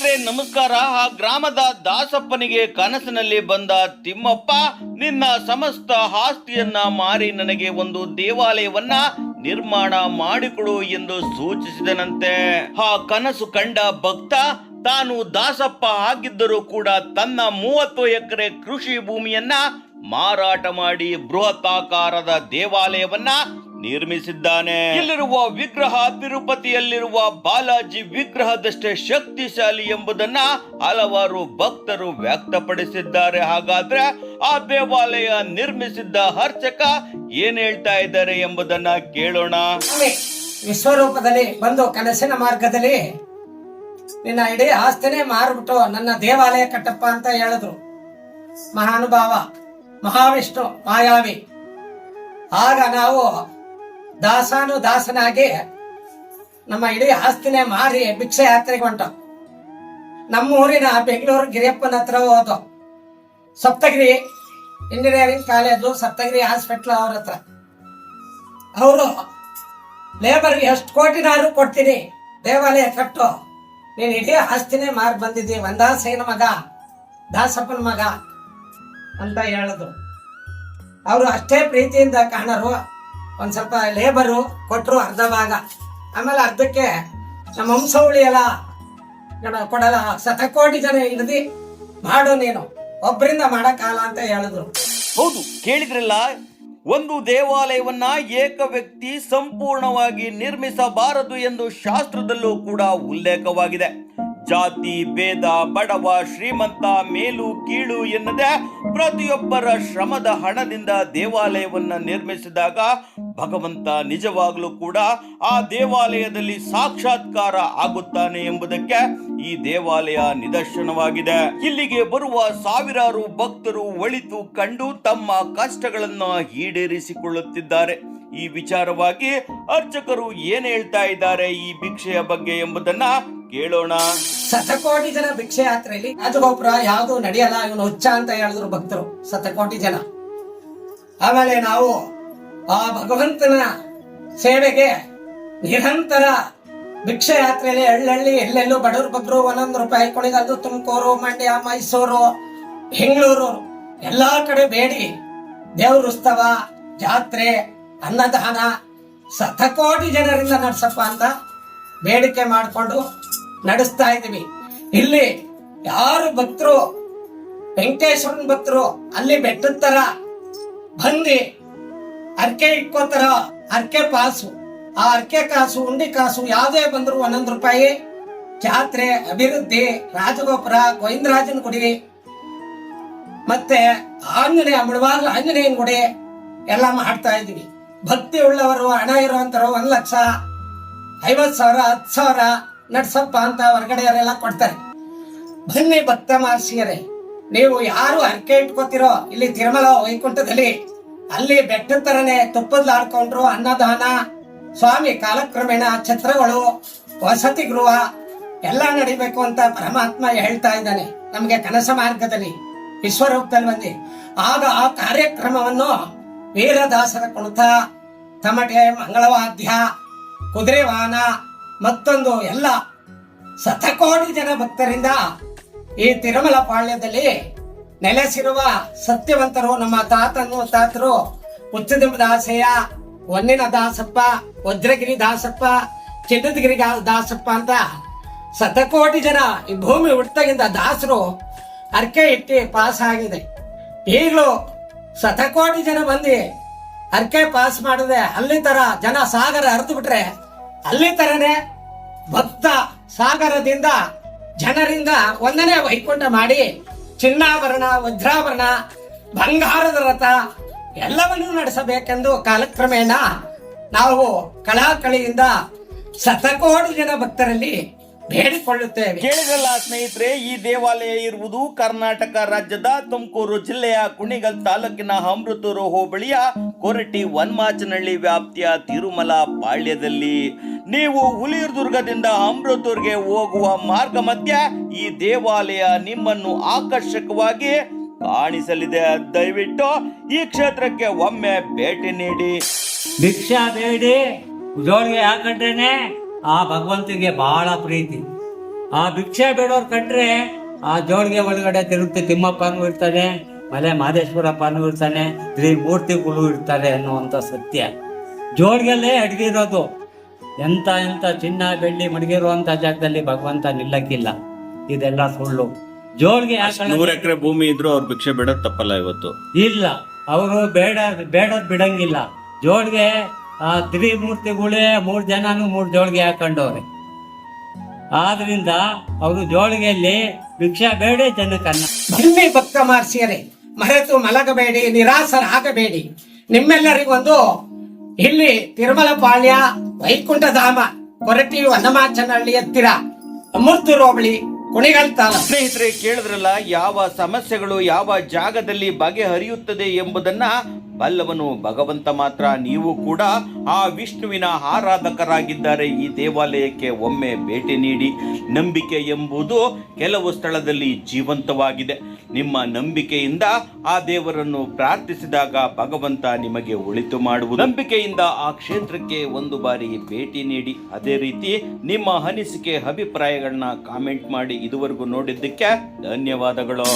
ಸ್ನೇಹಿತರೆ, ನಮಸ್ಕಾರ. ಆ ಗ್ರಾಮದ ದಾಸಪ್ಪನಿಗೆ ಕನಸಿನಲ್ಲಿ ಬಂದ ತಿಮ್ಮಪ್ಪ, ನಿನ್ನ ಸಮಸ್ತ ಆಸ್ತಿಯನ್ನ ಮಾರಿ ನನಗೆ ಒಂದು ದೇವಾಲಯವನ್ನ ನಿರ್ಮಾಣ ಮಾಡಿಕೊಡು ಎಂದು ಸೂಚಿಸಿದನಂತೆ. ಆ ಕನಸು ಕಂಡ ಭಕ್ತ, ತಾನು ದಾಸಪ್ಪ ಆಗಿದ್ದರೂ ಕೂಡ ತನ್ನ ಮೂವತ್ತು ಎಕರೆ ಕೃಷಿ ಭೂಮಿಯನ್ನ ಮಾರಾಟ ಮಾಡಿ ಬೃಹತ್ತಾಕಾರದ ದೇವಾಲಯವನ್ನ ನಿರ್ಮಿಸಿದ್ದಾನೆ. ಇಲ್ಲಿರುವ ವಿಗ್ರಹ ತಿರುಪತಿಯಲ್ಲಿರುವ ಬಾಲಾಜಿ ವಿಗ್ರಹದಷ್ಟೇ ಶಕ್ತಿಶಾಲಿ ಎಂಬುದನ್ನ ಹಲವಾರು ಭಕ್ತರು ವ್ಯಕ್ತಪಡಿಸಿದ್ದಾರೆ. ಹಾಗಾದ್ರೆ ಆ ದೇವಾಲಯ ನಿರ್ಮಿಸಿದ್ದ ಅರ್ಚಕ ಏನ್ ಹೇಳ್ತಾ ಇದ್ದಾರೆ ಎಂಬುದನ್ನ ಕೇಳೋಣ. ವಿಶ್ವರೂಪದಲ್ಲಿ ಬಂದು ಕನಸಿನ ಮಾರ್ಗದಲ್ಲಿ ನಿನ್ನ ಇಡೀ ಆಸ್ತಿನೇ ಮಾರ್ಬಿಟ್ಟು ನನ್ನ ದೇವಾಲಯ ಕಟ್ಟಪ್ಪ ಅಂತ ಹೇಳಿದ್ರು. ಮಹಾನುಭಾವ ಮಹಾವಿಷ್ಣು ಮಾಯಾವಿ. ಆಗ ನಾವು ದಾಸಾನು ದಾಸನಾಗಿ ನಮ್ಮ ಇಡೀ ಆಸ್ತಿನೇ ಮಾರಿ ಭಿಕ್ಷೆ ಯಾತ್ರೆಗೆ ಹೊಂಟ. ನಮ್ಮ ಊರಿನ ಬೆಂಗಳೂರು ಗಿರಿಯಪ್ಪನ ಹತ್ರ ಹೋದ Saptagiri, engineering college, Saptagiri hospital ಅವ್ರ ಹತ್ರ. ಅವರು ಲೇಬರ್ ಎಷ್ಟು ಕೋಟಿನಾರು ಕೊಡ್ತೀನಿ, ದೇವಾಲಯ ಕಟ್ಟು, ನೀನು ಇಡೀ ಆಸ್ತಿನೇ ಮಾರಿ ಬಂದಿದ್ದಿ, ಒಂದಾಸೇನ ಮಗ, ದಾಸಪ್ಪನ ಮಗ ಅಂತ ಹೇಳಿದ್ರು ಅವರು ಅಷ್ಟೇ ಪ್ರೀತಿಯಿಂದ ಕಾಣರು. ಒಂದ್ ಸ್ವಲ್ಪ ಲೇಬರು ಕೊಟ್ಟರು ಅರ್ಧ ಭಾಗ. ಆಮೇಲೆ ಅರ್ಧಕ್ಕೆ ನಮ್ಮ ಹಂಸವಳಿ ಎಲ್ಲ ಕೊಡಲ್ಲ, ಶತಕೋಟಿ ಜನ ಹಿಡ್ದು ಮಾಡು ನೀನು. ಒಬ್ಬರಿಂದ ಮಾಡೋಕ್ಕಾಗಲ್ಲ ಅಂತ ಹೇಳಿದ್ರು. ಹೌದು, ಕೇಳಿದ್ರಲ್ಲ? ಒಂದು ದೇವಾಲಯವನ್ನ ಏಕ ವ್ಯಕ್ತಿ ಸಂಪೂರ್ಣವಾಗಿ ನಿರ್ಮಿಸಬಾರದು ಎಂದು ಶಾಸ್ತ್ರದಲ್ಲೂ ಕೂಡ ಉಲ್ಲೇಖವಾಗಿದೆ. ಜಾತಿ, ಭೇದ, ಬಡವ, ಶ್ರೀಮಂತ, ಮೇಲು, ಕೀಳು ಎನ್ನದೆ ಪ್ರತಿಯೊಬ್ಬರ ಶ್ರಮದ ಹಣದಿಂದ ದೇವಾಲಯವನ್ನ ನಿರ್ಮಿಸಿದಾಗ ಭಗವಂತ ನಿಜವಾಗಲೂ ಕೂಡ ಆ ದೇವಾಲಯದಲ್ಲಿ ಸಾಕ್ಷಾತ್ಕಾರ ಆಗುತ್ತಾನೆ ಎಂಬುದಕ್ಕೆ ಈ ದೇವಾಲಯ ನಿದರ್ಶನವಾಗಿದೆ. ಇಲ್ಲಿಗೆ ಬರುವ ಸಾವಿರಾರು ಭಕ್ತರು ಒಳಿತು ಕಂಡು ತಮ್ಮ ಕಷ್ಟಗಳನ್ನು ಈಡೇರಿಸಿಕೊಳ್ಳುತ್ತಿದ್ದಾರೆ. ಈ ವಿಚಾರವಾಗಿ ಅರ್ಚಕರು ಏನು ಹೇಳ್ತಾ ಇದ್ದಾರೆ ಈ ಭಿಕ್ಷೆಯ ಬಗ್ಗೆ ಎಂಬುದನ್ನ ಕೇಳೋಣ. ಶತಕೋಟಿ ಜನ ಭಿಕ್ಷೆ ಯಾತ್ರೆಯಲ್ಲಿ ರಾಜಗೋಪುರ ಯಾವುದು ನಡೆಯಲ್ಲ, ಇವನು ಹುಚ್ಚ ಅಂತ ಹೇಳಿದ್ರು ಭಕ್ತರು. ಶತಕೋಟಿ ಜನ. ಆಮೇಲೆ ನಾವು ಆ ಭಗವಂತನ ಸೇವೆಗೆ ನಿರಂತರ ಭಿಕ್ಷೆ ಯಾತ್ರೆಯಲ್ಲಿ ಹಳ್ಳಹಳ್ಳಿ ಎಲ್ಲೆಲ್ಲೂ ಬಡವ್ರ ಬಗ್ರು ಒಂದೊಂದು ರೂಪಾಯಿ ಕುಣಿಗಲ್ದು ತುಮಕೂರು, ಮಂಡ್ಯ, ಮೈಸೂರು ಬೆಂಗಳೂರು ಎಲ್ಲಾ ಕಡೆ ಬೇಡಿ. ದೇವ್ರ ಉತ್ಸವ, ಜಾತ್ರೆ, ಅನ್ನದಾನ, ಶತಕೋಟಿ ಜನರಿಂದ ನಡ್ಸಪ್ಪ ಅಂತ ಬೇಡಿಕೆ ಮಾಡಿಕೊಂಡು ನಡೆಸ್ತಾ ಇದೀವಿ ಇಲ್ಲಿ ಯಾರು ಭಕ್ತರು, ವೆಂಕಟೇಶ್ವರನ್ ಭಕ್ತರು ಅಲ್ಲಿ ಬೆಟ್ಟದ ತರ ಬಂದಿ ಅರ್ಕೆ ಇಟ್ಕೋತಾರ ಅರ್ಕೆ ಪಾಸು ಆ ಅರ್ಕೆ ಕಾಸು, ಉಂಡಿ ಕಾಸು ಯಾವುದೇ ಬಂದ್ರು ಒಂದೊಂದು ರೂಪಾಯಿ. ಜಾತ್ರೆ, ಅಭಿವೃದ್ಧಿ, ರಾಜಗೋಪುರ, ಗೋವಿಂದರಾಜನ ಗುಡಿ, ಮತ್ತೆ ಆಂಜನೇಯ ಮುಳುವಾಗ ಆಂಜನೇಯನ ಗುಡಿ ಎಲ್ಲ ಮಾಡ್ತಾ ಇದೀವಿ ಭಕ್ತಿ ಉಳ್ಳವರು ಹಣ ಇರುವಂತರು ಒಂದ್ ಲಕ್ಷ ಐವತ್ ಸಾವಿರ, ಹತ್ತು ಸಾವಿರ. ನಡ್ಸಪ್ಪ ಅಂತ ಹೊರಗಡೆಯವರೆಲ್ಲ ಕೊಡ್ತಾರೆ. ಬನ್ನಿ ಭಕ್ತ ಮಹರ್ಷಿಯರೇ, ನೀವು ಯಾರು ಹರಕೆ ಇಟ್ಕೋತಿರೋ, ಇಲ್ಲಿ ತಿರುಮಲ ವೈಕುಂಠದಲ್ಲಿ, ಅಲ್ಲಿ ಬೆಟ್ಟದ ತರನೇ ತುಪ್ಪದ್ಲಾಡ್ಕೊಂಡ್ರು ಅನ್ನದಾನ, ಸ್ವಾಮಿ ಕಾಲಕ್ರಮೇಣ ಛತ್ರಗಳು, ವಸತಿ ಗೃಹ, ಎಲ್ಲ ನಡಿಬೇಕು ಅಂತ ಪರಮಾತ್ಮ ಹೇಳ್ತಾ ಇದ್ದಾನೆ ನಮಗೆ ಕನಸ ಮಾರ್ಗದಲ್ಲಿ, ವಿಶ್ವರೂಪದಲ್ಲಿ ಬಂದಿ. ಆಗ ಆ ಕಾರ್ಯಕ್ರಮವನ್ನು ವೀರದಾಸರ ಕುಣಿತ, ತಮಟೆ, ಮಂಗಳವಾದ್ಯ ಕುದುರೆ ವಾಹನ ಮತ್ತೊಂದು ಎಲ್ಲ ಶತಕೋಟಿ ಜನ ಭಕ್ತರಿಂದ ಈ ತಿರುಮಲ ಪಾಳ್ಯದಲ್ಲಿ ನೆಲೆಸಿರುವ ಸತ್ಯವಂತರು, ನಮ್ಮ ತಾತನು, ತಾತರು ಉಚ್ಚದಿಂಬ ದಾಸಯ್ಯ ಹೊನ್ನಿನ ದಾಸಪ್ಪ, ವಜ್ರಗಿರಿ ದಾಸಪ್ಪ, ಚಿನ್ನದಗಿರಿ ದಾಸಪ್ಪ ಅಂತ ಶತಕೋಟಿ ಜನ ಈ ಭೂಮಿ ಹುಟ್ಟದಾಗಿಂದ ದಾಸರು ಅರ್ಕೆ ಇಟ್ಟಿ ಪಾಸ್ ಆಗಿದೆ. ಈಗಲೂ ಶತಕೋಟಿ ಜನ ಬಂದು ಅರ್ಕೆ ಪಾಸ್ ಮಾಡಿದೆ ಅಲ್ಲಿ ತರ ಜನ ಸಾಗರ ಹರಿದು ಬಿಟ್ರೆ ಅಲ್ಲಿ ತರನೇ ಭಕ್ತ ಸಾಗರದಿಂದ ಜನರಿಂದ ಒಂದನೇ ವೈಕುಂಠ ಮಾಡಿ ಚಿನ್ನಾಭರಣ, ವಜ್ರಾಭರಣ, ಬಂಗಾರದ ರಥ ಎಲ್ಲವನ್ನೂ ನಡೆಸಬೇಕೆಂದು ಕಾಲಕ್ರಮೇಣ ನಾವು ಕಲಾಕಳಿಯಿಂದ ಶತಕೋಟಿ ಜನ ಭಕ್ತರಲ್ಲಿ ಬೇಡಿಕೊಳ್ಳುತ್ತೇವೆ. ಕೇಳಿದ್ರಲ್ಲ ಸ್ನೇಹಿತರೆ, ಈ ದೇವಾಲಯ ಇರುವುದು ಕರ್ನಾಟಕ ರಾಜ್ಯದ ತುಮಕೂರು ಜಿಲ್ಲೆಯ ಕುಣಿಗಲ್ ತಾಲೂಕಿನ ಅಮೃತೂರು ಹೋಬಳಿಯ ಕೊರಟಿ ವನ್ಮಾಚನಹಳ್ಳಿ ವ್ಯಾಪ್ತಿಯ ತಿರುಮಲ ಪಾಳ್ಯದಲ್ಲಿ ನೀವು ಹುಲಿರ್ದುರ್ಗದಿಂದ ಅಮೃತೂರ್ಗೆ ಹೋಗುವ ಮಾರ್ಗ ಮಧ್ಯೆ ಈ ದೇವಾಲಯ ನಿಮ್ಮನ್ನು ಆಕರ್ಷಕವಾಗಿ ಕಾಣಿಸಲಿದೆ. ದಯವಿಟ್ಟು ಈ ಕ್ಷೇತ್ರಕ್ಕೆ ಒಮ್ಮೆ ಭೇಟಿ ನೀಡಿ. ಭಿಕ್ಷಾ ಬೇಡಿ. ಜೋಳಿಗೆ ಹಾಕೊಂಡ್ರೇನೆ ಆ ಭಗವಂತನಿಗೆ ಬಹಳ ಪ್ರೀತಿ. ಆ ಭಿಕ್ಷೆ ಬೇಡೋರ್ ಕಂಡ್ರೆ ಆ ಜೋಳಿಗೆ ಒಳಗಡೆ ತಿರುಗುತ್ತೆ ತಿಮ್ಮಪ್ಪನೂ ಇರ್ತಾನೆ. ಮಲೆ ಮಹದೇಶ್ವರಪ್ಪನೂ ಇರ್ತಾನೆ ತ್ರಿಮೂರ್ತಿಗಳು ಇರ್ತಾರೆ ಅನ್ನುವಂಥ ಸತ್ಯ. ಜೋಳಿಗೆಲ್ಲೇ ಅಡಗಿರೋದು ಎಂತ ಎಂಥ ಚಿನ್ನ ಬೆಳ್ಳಿ ಮಡಗಿರುವಂಥ ಜಾಗದಲ್ಲಿ ಭಗವಂತ ನಿಲ್ಲಕ್ಕಿಲ್ಲ. ಇದೆಲ್ಲ ಸುಳ್ಳು. ಜೋಳಿಗೆ ಯಾಕೆ ನೂರ ಎಕರೆ ಭೂಮಿ ಇದ್ರು ಅವ್ರು ಭಿಕ್ಷೆ ಬೇಡ ತಪ್ಪಲ್ಲ ಇವತ್ತು. ಇಲ್ಲ ಅವರು ಬೇಡ ಬೇಡದ್ ಬಿಡಂಗಿಲ್ಲ. ಜೋಳಿಗೆ ಆ ತ್ರಿಮೂರ್ತಿಗಳೇ ಮೂರು ಜನನು ಮೂರು ಜೋಳಿಗೆ ಹಾಕೊಂಡವ್ರೆ. ಆದ್ರಿಂದ ಅವರು ಜೋಳಿಗೆಯಲ್ಲಿ ಭಿಕ್ಷೆ ಬೇಡ ಜನಕ್ಕನ್ನ. ಭಕ್ತ ಮಾರ್ಸಿಯರೇ ಮರೆತು ಮಲಗಬೇಡಿ, ನಿರಾಸರಾಗಬೇಡಿ. ನಿಮ್ಮೆಲ್ಲರಿಗೊಂದು ಇಲ್ಲಿ ತಿರುಮಲಪಾಳ್ಯ ವೈಕುಂಠಧಾಮ, ಕೊರಟಿ ವನಮಾಚನಹಳ್ಳಿ ಹತ್ತಿರ. ಅಮೃತ ರೋಬಳಿ ಸ್ನೇಹಿತರೆ, ಕೇಳಿದ್ರಲ್ಲ, ಯಾವ ಸಮಸ್ಯೆಗಳು ಯಾವ ಜಾಗದಲ್ಲಿ ಬಗೆಹರಿಯುತ್ತದೆ ಎಂಬುದನ್ನ ಬಲ್ಲವನು ಭಗವಂತ ಮಾತ್ರ, ನೀವು ಕೂಡ ಆ ವಿಷ್ಣುವಿನ ಆರಾಧಕರಾಗಿದ್ದಾರೆ. ಈ ದೇವಾಲಯಕ್ಕೆ ಒಮ್ಮೆ ಭೇಟಿ ನೀಡಿ. ನಂಬಿಕೆ ಎಂಬುದು ಕೆಲವು ಸ್ಥಳದಲ್ಲಿ ಜೀವಂತವಾಗಿದೆ. ನಿಮ್ಮ ನಂಬಿಕೆಯಿಂದ ಆ ದೇವರನ್ನು ಪ್ರಾರ್ಥಿಸಿದಾಗ ಭಗವಂತ ನಿಮಗೆ ಒಳಿತು ಮಾಡುವುದು. ನಂಬಿಕೆಯಿಂದ ಆ ಕ್ಷೇತ್ರಕ್ಕೆ ಒಂದು ಬಾರಿ ಭೇಟಿ ನೀಡಿ. ಅದೇ ರೀತಿ ನಿಮ್ಮ ಅನಿಸಿಕೆ, ಅಭಿಪ್ರಾಯಗಳನ್ನ ಕಾಮೆಂಟ್ ಮಾಡಿ ಇದುವರೆಗೂ ನೋಡಿದ್ದಕ್ಕೆ ಧನ್ಯವಾದಗಳು.